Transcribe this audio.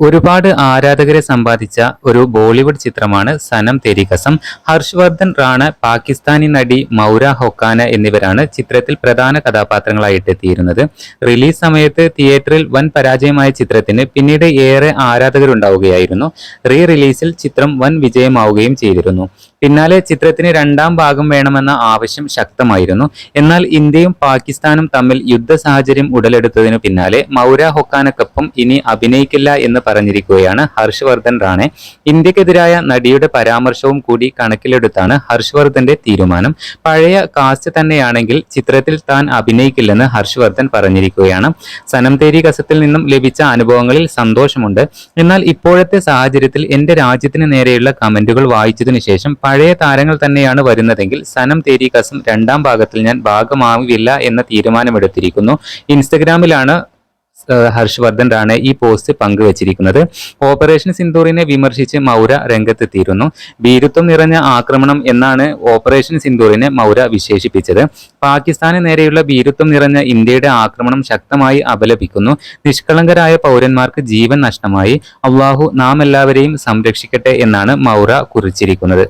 ഒരുപാട് ആരാധകരെ സമ്പാദിച്ച ഒരു ബോളിവുഡ് ചിത്രമാണ് സനം തെരി കസം ഹർഷവർദ്ധൻ റാണ പാകിസ്ഥാനി നടി മൗര ഹൊക്കാന എന്നിവരാണ് ചിത്രത്തിൽ പ്രധാന കഥാപാത്രങ്ങളായിട്ട് എത്തിയിരുന്നത്. റിലീസ് സമയത്ത് തിയേറ്ററിൽ വൻ പരാജയമായ ചിത്രത്തിന് പിന്നീട് ഏറെ ആരാധകരുണ്ടാവുകയായിരുന്നു. റീ റിലീസിൽ ചിത്രം വൻ വിജയമാവുകയും ചെയ്തിരുന്നു. പിന്നാലെ ചിത്രത്തിന് രണ്ടാം ഭാഗം വേണമെന്ന ആവശ്യം ശക്തമായിരുന്നു. എന്നാൽ ഇന്ത്യയും പാകിസ്ഥാനും തമ്മിൽ യുദ്ധ സാഹചര്യം ഉടലെടുത്തതിനു പിന്നാലെ മൗര ഹൊക്കാനക്കൊപ്പം ഇനി അഭിനയിക്കില്ല എന്ന് പറഞ്ഞിരിക്കുകയാണ് ഹർഷവർദ്ധൻ റാണെ. ഇന്ത്യക്കെതിരായ നടിയുടെ പരാമർശവും കൂടി കണക്കിലെടുത്താണ് ഹർഷവർദ്ധന്റെ തീരുമാനം. പഴയ കാസ്റ്റ് തന്നെയാണെങ്കിൽ ചിത്രത്തിൽ താൻ അഭിനയിക്കില്ലെന്ന് ഹർഷവർദ്ധൻ പറഞ്ഞിരിക്കുകയാണ്. സനംതേരി കസത്തിൽ നിന്നും ലഭിച്ച അനുഭവങ്ങളിൽ സന്തോഷമുണ്ട്. എന്നാൽ ഇപ്പോഴത്തെ സാഹചര്യത്തിൽ എന്റെ രാജ്യത്തിന് നേരെയുള്ള കമന്റുകൾ വായിച്ചതിനു ശേഷം പഴയ താരങ്ങൾ തന്നെയാണ് വരുന്നതെങ്കിൽ സനം തേരി കസം രണ്ടാം ഭാഗത്തിൽ ഞാൻ ഭാഗമാവില്ല എന്ന തീരുമാനമെടുത്തിരിക്കുന്നു. ഇൻസ്റ്റഗ്രാമിലാണ് ഹർഷവർദ്ധൻ ഈ പോസ്റ്റ് പങ്കുവച്ചിരിക്കുന്നത്. ഓപ്പറേഷൻ സിന്ദൂറിനെ വിമർശിച്ച് മൗര രംഗത്തെത്തിയിരുന്നു. ഭീരുത്വം നിറഞ്ഞ ആക്രമണം എന്നാണ് ഓപ്പറേഷൻ സിന്ദൂറിനെ മൗര വിശേഷിപ്പിച്ചത്. പാകിസ്ഥാന് നേരെയുള്ള ഭീരുത്വം നിറഞ്ഞ ഇന്ത്യയുടെ ആക്രമണം ശക്തമായി അപലപിക്കുന്നു. നിഷ്കളങ്കരായ പൗരന്മാർക്ക് ജീവൻ നഷ്ടമായി. അള്ളാഹു നാം എല്ലാവരെയും സംരക്ഷിക്കട്ടെ എന്നാണ് മൗര കുറിച്ചിരിക്കുന്നത്.